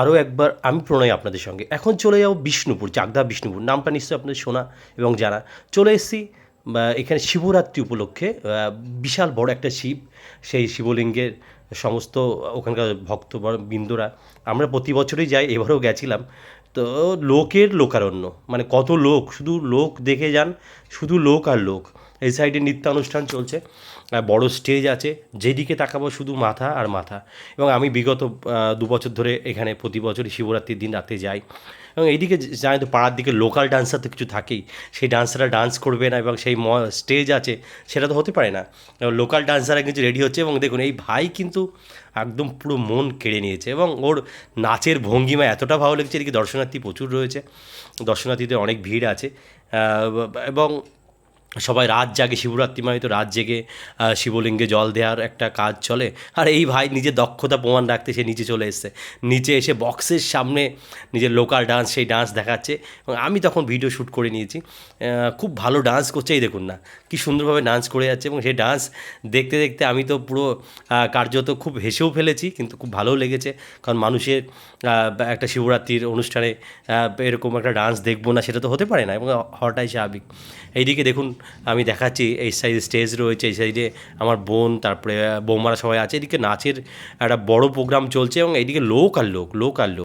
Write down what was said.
আরও একবার আমি প্রণয় আপনাদের সঙ্গে। এখন চলে যাব বিষ্ণুপুর চাকদা বিষ্ণুপুর। নামটা নিশ্চয়ই আপনাদের শোনা এবং জানা। চলে এসেছি এখানে শিবরাত্রি উপলক্ষে বিশাল বড় একটা শিব। সেই শিবলিঙ্গের সমস্ত ওখানকার ভক্ত বিন্দুরা। আমরা প্রতি বছরই যাই, এবারেও গেছিলাম। তো লোকের লোকারণ্য মানে কত লোক, শুধু লোক দেখে যান, শুধু লোক আর লোক। এই সাইডে নৃত্যানুষ্ঠান চলছে বড় স্টেজ আছে, যেদিকে তাকাবো শুধু মাথা আর মাথা। এবং আমি বিগত দু বছর ধরে এখানে প্রতি বছরই শিবরাত্রির দিন রাতে যাই। এবং এইদিকে জানি তো পাড়ার দিকে লোকাল ডান্সার তো কিছু থাকেই, সেই ডান্সাররা ডান্স করবে না এবং সেই স্টেজ আছে, সেটা তো হতে পারে না। এবং লোকাল ডান্সাররা কিন্তু রেডি হচ্ছে এবং দেখুন, এই ভাই কিন্তু একদম পুরো মন কেড়ে নিয়েছে এবং ওর নাচের ভঙ্গিমা এতটা ভালো লেগেছে, এদিকে দর্শনার্থী প্রচুর রয়েছে। দর্শনার্থীদের অনেক ভিড় আছে। এবং সবাই রাত জাগে, শিবরাত্রি মানে তো রাত জেগে শিবলিঙ্গে জল দেওয়ার একটা কাজ চলে। আর এই ভাই নিজের দক্ষতা প্রমাণ রাখতে সে নিচে চলে এসছে। নিচে এসে বক্সের সামনে নিজের লোকাল ডান্স সেই ডান্স দেখাচ্ছে। এবং আমি তখন ভিডিও শ্যুট করে নিয়েছি। খুব ভালো ডান্স করছে, এই দেখুন না, কি সুন্দরভাবে ডান্স করে যাচ্ছে। এবং সেই ডান্স দেখতে দেখতে আমি তো পুরো কার্যত খুব হেসেও ফেলেছি, কিন্তু খুব ভালোও লেগেছে। কারণ মানুষের একটা শিবরাত্রির অনুষ্ঠানে এরকম একটা ডান্স দেখব না, সেটা তো হতে পারে না, এবং হওয়াটাই স্বাভাবিক। এইদিকে দেখুন আমি দেখাচ্ছি, এই সাইডে স্টেজ রয়েছে, এই সাইডে আমার বোন, তারপরে বৌমারা সবাই আছে। এদিকে নাচের একটা বড় প্রোগ্রাম চলছে এবং এইদিকে লোক আর লোক লোক আর লোক।